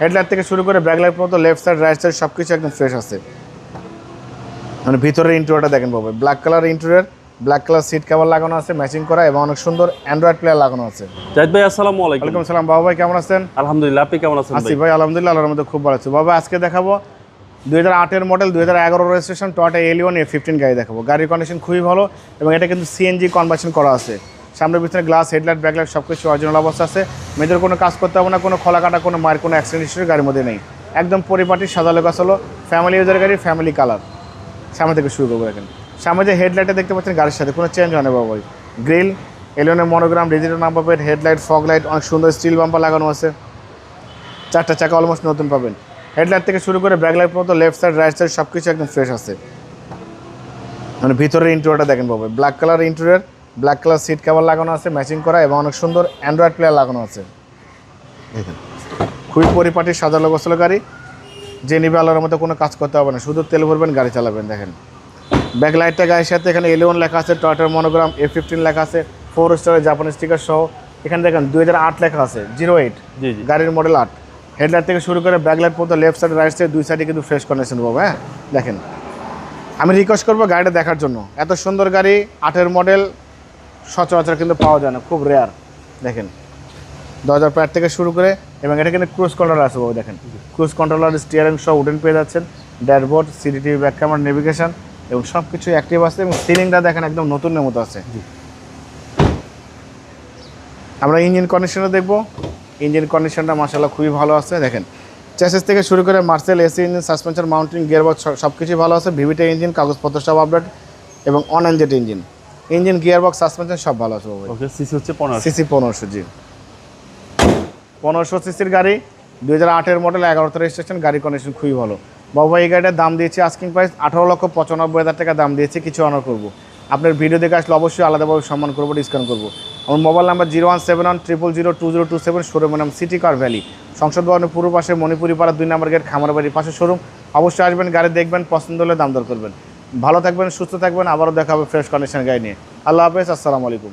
Headlight থেকে শুরু করে ব্যাকলাইট পর্যন্ত লেফট সাইড রাইট সাইড সব কিছু একদম ফ্রেশ আছে। মানে ভিতরের ইন্টেরিয়রটা দেখেন পাবে black colour interior black colour seat cover লাগানো আছে ম্যাচিং করা এবং অনেক সুন্দর অ্যান্ড্রয়েড প্লেয়ার লাগানো আছে। জাহিদ ভাই আসসালামু আলাইকুম। ওয়ালাইকুম সালাম বাবা ভাই কেমন আছেন? আলহামদুলিল্লাহ আপনি কেমন আছেন আসি ভাই? ভাই আলহামদুলিল্লাহ আল্লাহর মধ্যে খুব ভালো আছে। বাবা আজকে দেখাবো দুই হাজার আটের মডেল দুই হাজার এগারো registration Toyota Allion A fifteen গাড়ি দেখাবো। গাড়ির কন্ডিশন খুবই ভালো এবং এটা কিন্তু সিএনজি কনভার্সন করা আছে। সামনের পিছনে গ্লাস হেডলাইট ব্যাকলাইট সব কিছু অরিজিনাল অবস্থা আছে। মেয়েদের কোনো কাজ করতে হবে না, কোনো খোলা কাটা, কোনো মায়ের, কোনো অ্যাক্সিডেন্ট হিস্ট্রি গাড়ির মধ্যে নেই। একদম পরিপাটি, সাদা লেগাস হলো ফ্যামিলি ইউজার গাড়ি ফ্যামিলি কালার সামনে থেকে শুরু করব দেখেন। সামনে যে হেডলাইটে দেখতে পাচ্ছেন গাড়ির সাথে, কোনো চেঞ্জ হয় না বাবা grill এলিয়নের monogram digital number plate headlight fog light অনেক সুন্দর স্টিল বাম্পার লাগানো আছে। চারটা চাকা অলমোস্ট নতুন পাবেন। হেডলাইট থেকে শুরু করে ব্যাকলাইট পর্যন্ত লেফট সাইড রাইট সাইড সব কিছু একদম ফ্রেশ আছে। মানে ভিতরের ইন্টেরিয়রটা দেখেন পাবে black colour interior black colour seat cover লাগানো আছে ম্যাচিং করা এবং অনেক সুন্দর অ্যান্ড্রয়েড প্লেয়ার লাগানো আছে। খুবই পরিপাটি সাজালো গোছালো গাড়ি। যে নিবে আলোর মতো কোনো কাজ করতে হবে না শুধু তেল ভরবেন গাড়ি চালাবেন দেখেন। ব্যাকলাইটটা গাড়ির সাথে এখানে এলেভেন লেখা আছে টয়টার মনোগ্রাম এ ফিফটিন লেখা আছে ফোর স্টারের জাপানি স্টিকার সহ। এখানে দেখেন দুই হাজার আট লেখা আছে জিরো এইট জি জি। গাড়ির মডেল আট। হেডলাইট থেকে শুরু করে ব্যাকলাইট পর্যন্ত লেফট সাইড রাইট সাইড দুই সাইডে কিন্তু ফ্রেশ কন্ডিশন পাবো হ্যাঁ? দেখেন। আমি রিকোয়েস্ট করব গাড়িটা দেখার জন্য। এত সুন্দর গাড়ি আটের মডেল সচরাচর কিন্তু পাওয়া যায় না খুব রেয়ার দেখেন। দরজার প্যাড থেকে শুরু করে এবং এটা কিন্তু ক্রুজ কন্ট্রোলার আছে বাবু দেখেন। ক্রুজ কন্ট্রোলার স্টিয়ারিং সব উডেন পেয়ে যাচ্ছেন dashboard CD TV back camera navigation এবং সব কিছু অ্যাক্টিভ আছে এবং সিলিংটা দেখেন একদম নতুনের মতো আছে। আমরা ইঞ্জিন কন্ডিশনটা দেখব। ইঞ্জিন কন্ডিশনটা মাসাল্লাহ খুবই ভালো আছে দেখেন। চ্যাসেস থেকে শুরু করে Marcel AC engine suspension mounting gearbox সব কিছুই ভালো আছে। ভিভিটা ইঞ্জিন কাগজপত্র সব আপডেট এবং on engine engine gearbox suspension সব ভালো আছে ওকে সিসি হচ্ছে পনেরো সিসি পনেরোশো জি। পনেরোশো সিসির গাড়ি দুই হাজার আটের মডেল এগারোতে রেজিস্ট্রেশন গাড়ি কন্ডিশন খুবই ভালো। বাবু এই গাড়িটার দাম দিয়েছি আস্কিং প্রাইস আঠারো লক্ষ পঁচানব্বই হাজার টাকা দাম দিয়েছি কিছু অনার করব। আপনার ভিডিও দেখে আসলে অবশ্যই আলাদাভাবে সম্মান করব ডিসকাউন্ট করব। আমার mobile number zero one seven one triple zero two zero two seven শোরুমের নাম সিটি কার ভ্যালি সংসদ ভবনের পূর্ব পাশে মণিপুরি পাড়া দুই নম্বর গেট খামারবাড়ির পাশে শোরুম অবশ্যই আসবেন গাড়ি দেখবেন পছন্দ হলে দাম দর করবেন। ভালো থাকবেন, সুস্থ থাকবেন, আবারও দেখা হবে ফ্রেশ কন্ডিশন গাড়ি নিয়ে। আল্লাহ হাফেজ, আসসালামু আলাইকুম।